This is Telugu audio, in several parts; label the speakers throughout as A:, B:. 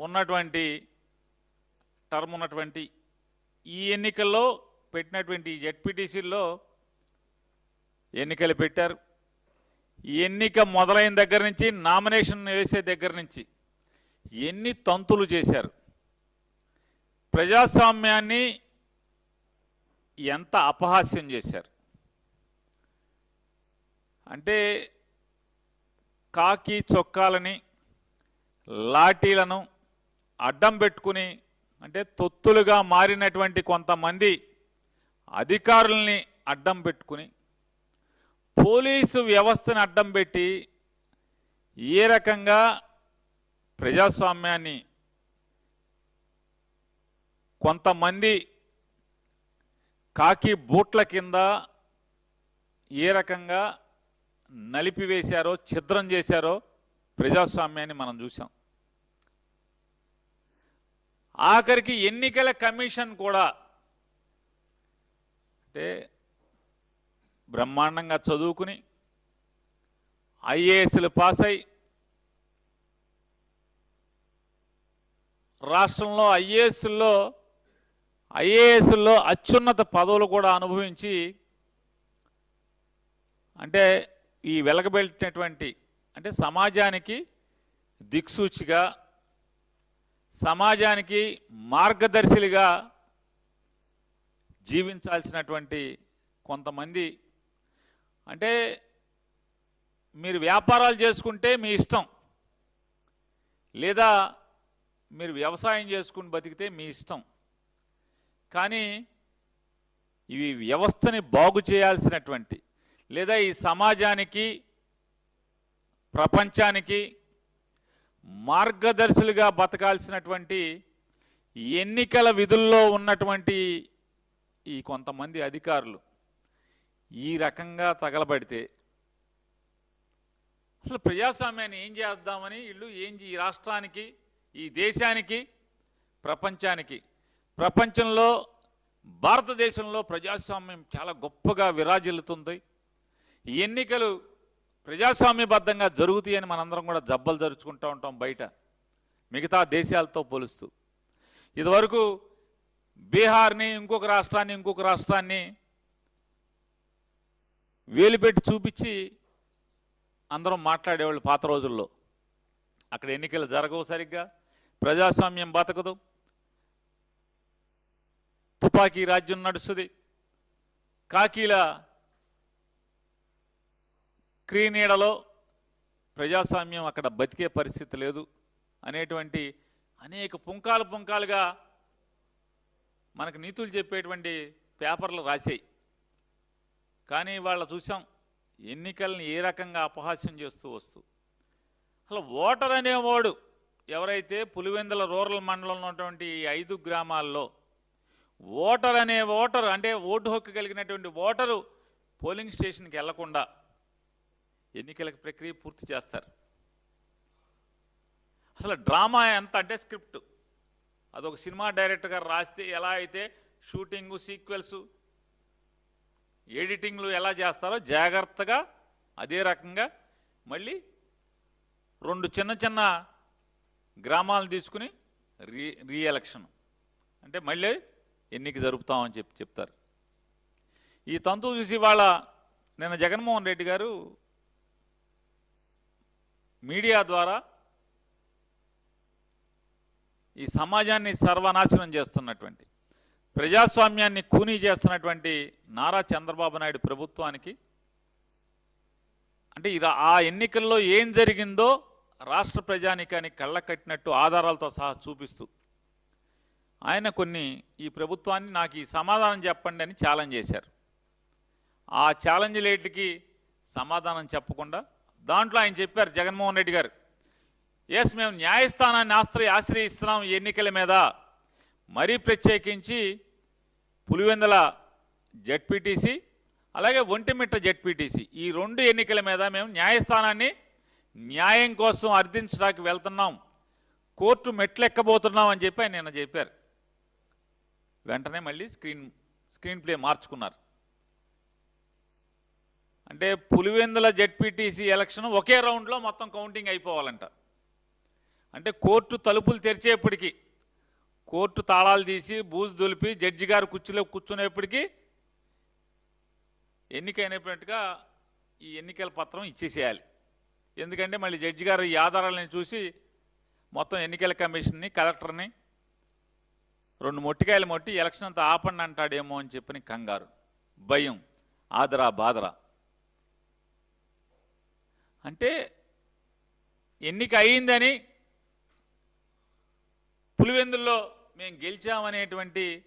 A: ఉన్నటువంటి టర్మ్ ఉన్నటువంటి ఈ ఎన్నికల్లో పెట్టినటువంటి జెడ్పీటీసీల్లో ఎన్నికలు పెట్టారు. ఎన్నిక మొదలైన దగ్గర నుంచి నామినేషన్ వేసే దగ్గర నుంచి ఎన్ని తంతులు చేశారు? ప్రజాస్వామ్యాన్ని ఎంత అపహాస్యం చేశారు? అంటే కాకి చొక్కాలని లాఠీలను అడ్డం పెట్టుకుని అంటే తొత్తులుగా మారినటువంటి కొంతమంది అధికారుల్ని అడ్డం పెట్టుకుని పోలీసు వ్యవస్థను అడ్డం పెట్టి ఏ రకంగా ప్రజాస్వామ్యాన్ని కొంతమంది కాకి బూట్ల కింద ఏ రకంగా నలిపివేశారో ఛిద్రం చేశారో ప్రజాస్వామ్యాన్ని మనం చూసాం ఆఖరికి ఎన్నికల కమిషన్ కూడా అంటే బ్రహ్మాండంగా చదువుకుని ఐఏఎస్లు పాస్ అయి రాష్ట్రంలో ఐఏఎస్లో ఐఏఎస్లో అత్యున్నత పదవులు కూడా అనుభవించి అంటే ఈ వెలగబెట్టినటువంటి అంటే సమాజానికి దిక్సూచిగా సమాజానికి మార్గదర్శిలుగా జీవించాల్సినటువంటి కొంతమంది. అంటే మీరు వ్యాపారాలు చేసుకుంటే మీ ఇష్టం. లేదా మీరు వ్యవసాయం చేసుకుని బతికితే మీ ఇష్టం. కానీ ఇవి వ్యవస్థని బాగు చేయాల్సినటువంటి లేదా ఈ సమాజానికి ప్రపంచానికి మార్గదర్శులుగా బతకాల్సినటువంటి ఎన్నికల విధుల్లో ఉన్నటువంటి ఈ కొంతమంది అధికారులు ఈ రకంగా తగలబడితే అసలు ప్రజాస్వామ్యాన్ని ఏం చేద్దామని వీళ్ళు ఏం ఈ రాష్ట్రానికి ఈ దేశానికి ప్రపంచానికి. ప్రపంచంలో భారతదేశంలో ప్రజాస్వామ్యం చాలా గొప్పగా విరాజిల్లుతుంది. ఎన్నికలు ప్రజాస్వామ్యబద్ధంగా జరుగుతాయని మనందరం కూడా జబ్బలు జరుచుకుంటూ ఉంటాం బయట. మిగతా దేశాలతో పోలుస్తూ. ఇదివరకు బీహార్ని ఇంకొక రాష్ట్రాన్ని ఇంకొక రాష్ట్రాన్ని వేలుపెట్టి చూపించి అందరం మాట్లాడేవాళ్ళు పాత రోజుల్లో. అక్కడ ఎన్నికలు జరగవు సరిగ్గా. ప్రజాస్వామ్యం బతకదు. తుపాకీ రాజ్యం నడుస్తుంది. కాకీల క్రీనీడలో ప్రజాస్వామ్యం అక్కడ బతికే పరిస్థితి లేదు అనేటువంటి అనేక పుంకాలు పుంకాలుగా మనకు నీతులు చెప్పేటువంటి పేపర్లు రాశాయి. కానీ వాళ్ళ చూసాం ఎన్నికల్ని ఏ రకంగా అపహాస్యం చేస్తూ వస్తూ. అసలు ఓటర్ అనేవాడు ఎవరైతే పులివెందుల రూరల్ మండలంలో ఉన్నటువంటి ఐదు గ్రామాల్లో ఓటర్ అనే ఓటర్ అంటే ఓటు హక్కు కలిగినటువంటి ఓటరు పోలింగ్ స్టేషన్కి వెళ్ళకుండా ఎన్నికల ప్రక్రియ పూర్తి చేస్తారు. అసలు డ్రామా ఎంత అంటే స్క్రిప్ట్. అదొక సినిమా డైరెక్టర్ గారు రాస్తే ఎలా అయితే షూటింగు సీక్వెల్స్ ఎడిటింగ్లు ఎలా చేస్తారో జాగ్రత్తగా అదే రకంగా మళ్ళీ రెండు చిన్న చిన్న గ్రామాలు తీసుకుని రీ రీఎలక్షన్. అంటే మళ్ళీ ఎన్నిక జరుపుతామని చెప్పి చెప్తారు. ఈ తంతు చూసి వాళ్ళ నిన్న జగన్మోహన్ రెడ్డి గారు మీడియా ద్వారా ఈ సమాజాన్ని సర్వనాశనం చేస్తున్నటువంటి ప్రజాస్వామ్యాన్ని కూనీ చేస్తున్నటువంటి నారా చంద్రబాబు నాయుడు ప్రభుత్వానికి అంటే ఈ ఆ ఎన్నికల్లో ఏం జరిగిందో రాష్ట్ర ప్రజానికానికి కళ్ళ కట్టినట్టు ఆధారాలతో సహా చూపిస్తూ ఆయన కొన్ని ఈ ప్రభుత్వాన్ని నాకు ఈ సమాధానం చెప్పండి అని ఛాలెంజ్ చేశారు. ఆ ఛాలెంజ్ లేటికి సమాధానం చెప్పకుండా దాంట్లో ఆయన చెప్పారు జగన్మోహన్ రెడ్డి గారు ఎస్ మేము న్యాయస్థానాన్ని ఆశ్రయ ఆశ్రయిస్తున్నాం ఈ ఎన్నికల మీద. మరీ ప్రత్యేకించి పులివెందల జడ్పీటీసీ అలాగే ఒంటిమిట్ట జడ్పీటీసీ ఈ రెండు ఎన్నికల మీద మేము న్యాయస్థానాన్ని న్యాయం కోసం అర్థించడానికి వెళ్తున్నాం. కోర్టు మెట్లెక్కబోతున్నాం అని చెప్పి ఆయన నిన్న చెప్పారు. వెంటనే మళ్ళీ స్క్రీన్ స్క్రీన్ ప్లే మార్చుకున్నారు. అంటే పులివెందుల జెడ్పీటీసీ ఎలక్షన్ ఒకే రౌండ్లో మొత్తం కౌంటింగ్ అయిపోవాలంట. అంటే కోర్టు తలుపులు తెరిచేపటికి కోర్టు తాళాలు తీసి బూజు దులిపి జడ్జి గారు కుర్చీలో కూర్చునేప్పటికీ ఎన్నికైనట్టుగా ఈ ఎన్నికల పత్రం ఇచ్చేసేయాలి. ఎందుకంటే మళ్ళీ జడ్జి గారు ఈ ఆధారాలను చూసి మొత్తం ఎన్నికల కమిషన్ని కలెక్టర్ని రెండు మొట్టికాయలు మొట్టి ఎలక్షన్ అంతా ఆపండి అంటాడేమో అని చెప్పని కంగారు భయం ఆదరా బాదరా అంటే ఎన్నిక అయిందని పులివెందుల్లో మేము గెలిచామనేటువంటి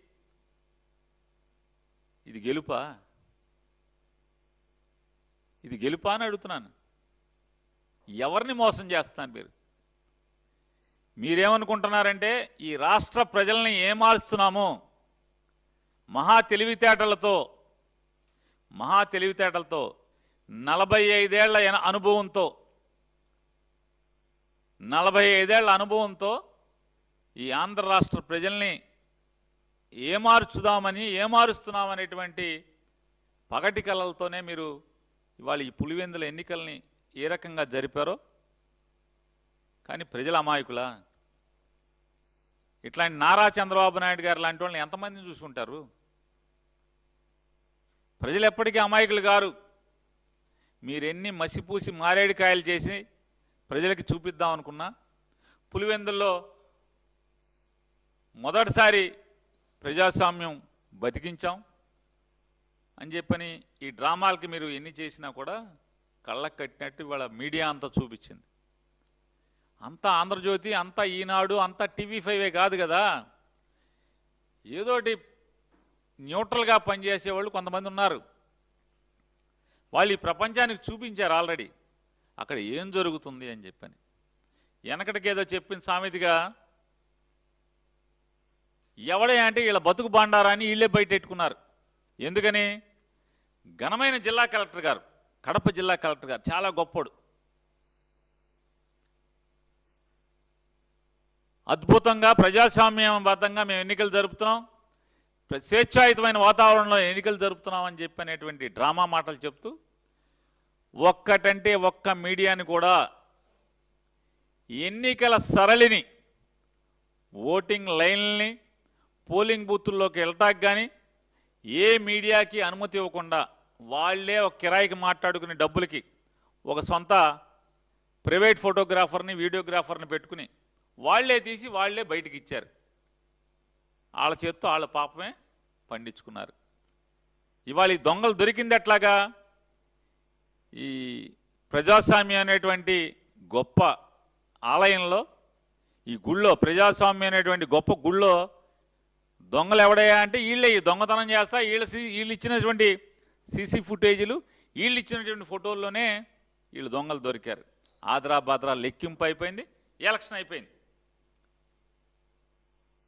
A: ఇది గెలుపా? ఇది గెలుపా అని అడుగుతున్నాను. ఎవరిని మోసం చేస్తాను మీరు? మీరేమనుకుంటున్నారంటే ఈ రాష్ట్ర ప్రజల్ని ఏమారుస్తున్నాము? మహా తెలివితేటలతో మహా తెలివితేటలతో నలభై ఐదేళ్ళ అనుభవంతో నలభై ఐదేళ్ళ అనుభవంతో ఈ ఆంధ్ర రాష్ట్ర ప్రజల్ని ఏమార్చుదామని ఏమారుస్తున్నామనేటువంటి పగటి కళలతోనే మీరు ఇవాళ ఈ పులివెందుల ఎన్నికల్ని ఏ రకంగా జరిపారో. కానీ ప్రజల అమాయకులా? ఇట్లాంటి నారా చంద్రబాబు నాయుడు గారు లాంటి వాళ్ళని ఎంతమందిని చూసుకుంటారు? ప్రజలు ఎప్పటికీ అమాయకులు గారు మీరెన్ని మసిపూసి మారేడుకాయలు చేసి ప్రజలకి చూపిద్దాం అనుకున్నా పులివెందుల్లో మొదటిసారి ప్రజాస్వామ్యం బతికించాం అని చెప్పని ఈ డ్రామాలకి మీరు ఎన్ని చేసినా కూడా కళ్ళకు కట్టినట్టు ఇవాళ మీడియా అంతా చూపించింది. అంతా ఆంధ్రజ్యోతి అంతా ఈనాడు అంతా టీవీ ఫైవే కాదు కదా. ఏదోటి న్యూట్రల్గా పనిచేసేవాళ్ళు కొంతమంది ఉన్నారు. వాళ్ళు ఈ ప్రపంచానికి చూపించారు ఆల్రెడీ. అక్కడ ఏం జరుగుతుంది అని చెప్పని. వెనకటికి ఏదో చెప్పిన సామెతగా ఎవడే అంటే వీళ్ళ బతుకు బాండారాన్ని వీళ్ళే బయటెట్టుకున్నారు. ఎందుకని? ఘనమైన జిల్లా కలెక్టర్ గారు కడప జిల్లా కలెక్టర్ గారు చాలా గొప్పడు. అద్భుతంగా ప్రజాస్వామ్యబద్ధంగా మేము ఎన్నికలు జరుపుతున్నాం. స్వేచ్ఛాయుతమైన వాతావరణంలో ఎన్నికలు జరుపుతున్నామని చెప్పి అనేటువంటి డ్రామా మాటలు చెప్తూ ఒక్కటంటే ఒక్క మీడియాని కూడా ఎన్నికల సరళిని ఓటింగ్ లైన్లని పోలింగ్ బూతుల్లోకి వెళ్ళటానికి కానీ ఏ మీడియాకి అనుమతి ఇవ్వకుండా వాళ్ళే ఒక కిరాయికి మాట్లాడుకునే డబ్బులకి ఒక సొంత ప్రైవేట్ ఫోటోగ్రాఫర్ని వీడియోగ్రాఫర్ని పెట్టుకుని వాళ్ళే తీసి వాళ్ళే బయటికి ఇచ్చారు. వాళ్ళ చేత్తో వాళ్ళ పాపమే పండించుకున్నారు. ఇవాళ ఈ దొంగలు దొరికింది ఎట్లాగా? ఈ ప్రజాస్వామ్యం అనేటువంటి గొప్ప ఆలయంలో ఈ గుళ్ళో ప్రజాస్వామ్యం అనేటువంటి గొప్ప గుళ్ళో దొంగలు ఎవడయ్యా అంటే వీళ్ళే ఈ దొంగతనం చేస్తా వీళ్ళ సీ- వీళ్ళు ఇచ్చినటువంటి సీసీ ఫుటేజీలు వీళ్ళు ఇచ్చినటువంటి ఫోటోల్లోనే వీళ్ళు దొంగలు దొరికారు. ఆదరా బాద్రా లెక్కింపు అయిపోయింది ఎలక్షన్ అయిపోయింది.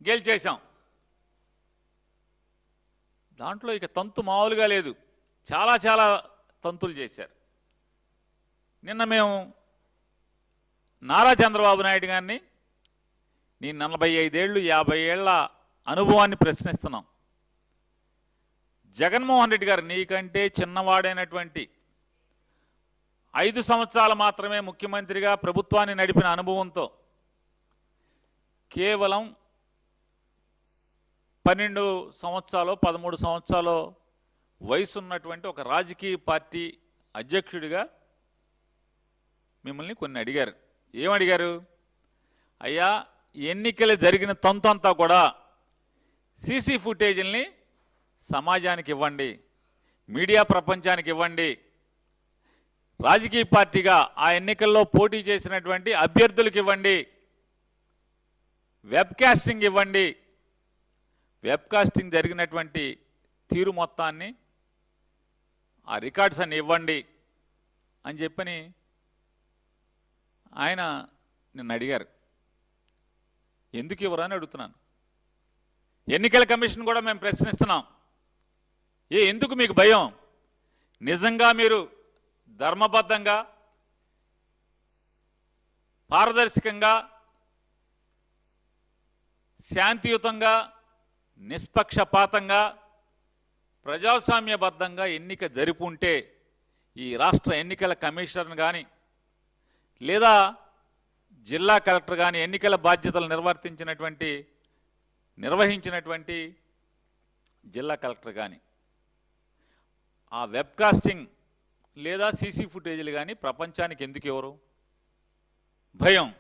A: గెలిచేశాం. దాంట్లో ఇక తంతు మామూలుగా లేదు. చాలా చాలా తంతులు చేశారు. నిన్న మేము నారా చంద్రబాబు నాయుడు గారిని నీ నలభై ఐదేళ్ళు యాభై ఏళ్ళ అనుభవాన్ని ప్రశ్నిస్తున్నాం. జగన్మోహన్ రెడ్డి గారు నీకంటే చిన్నవాడైనటువంటి ఐదు సంవత్సరాలు మాత్రమే ముఖ్యమంత్రిగా ప్రభుత్వాన్ని నడిపిన అనుభవంతో కేవలం పన్నెండు సంవత్సరాలు పదమూడు సంవత్సరాలు వయసు ఉన్నటువంటి ఒక రాజకీయ పార్టీ అధ్యక్షుడిగా మిమ్మల్ని కొన్ని అడిగారు. ఏమడిగారు? అయ్యా ఎన్నికలు జరిగిన తంతంతా కూడా సీసీ ఫుటేజీల్ని సమాజానికి ఇవ్వండి మీడియా ప్రపంచానికి ఇవ్వండి. రాజకీయ పార్టీగా ఆ ఎన్నికల్లో పోటీ చేసినటువంటి అభ్యర్థులకు ఇవ్వండి. వెబ్కాస్టింగ్ ఇవ్వండి. వెబ్కాస్టింగ్ జరిగినటువంటి తీరు మొత్తాన్ని ఆ రికార్డ్స్ అన్ని ఇవ్వండి అని చెప్పని ఆయన నిన్ను అడిగారు. ఎందుకు ఇవ్వరు అని అడుగుతున్నాను. ఎన్నికల కమిషన్ కూడా మేము ప్రశ్నిస్తున్నాం. ఏ ఎందుకు మీకు భయం? నిజంగా మీరు ధర్మబద్ధంగా పారదర్శకంగా శాంతియుతంగా నిష్పక్షపాతంగా ప్రజాస్వామ్యబద్ధంగా ఎన్నిక జరుపుంటే ఈ రాష్ట్ర ఎన్నికల కమిషనర్ కానీ లేదా జిల్లా కలెక్టర్ కానీ ఎన్నికల బాధ్యతలు నిర్వర్తించినటువంటి నిర్వహించినటువంటి జిల్లా కలెక్టర్ కానీ ఆ వెబ్కాస్టింగ్ లేదా సీసీ ఫుటేజీలు కానీ ప్రపంచానికి ఎందుకు ఎవరు? భయం.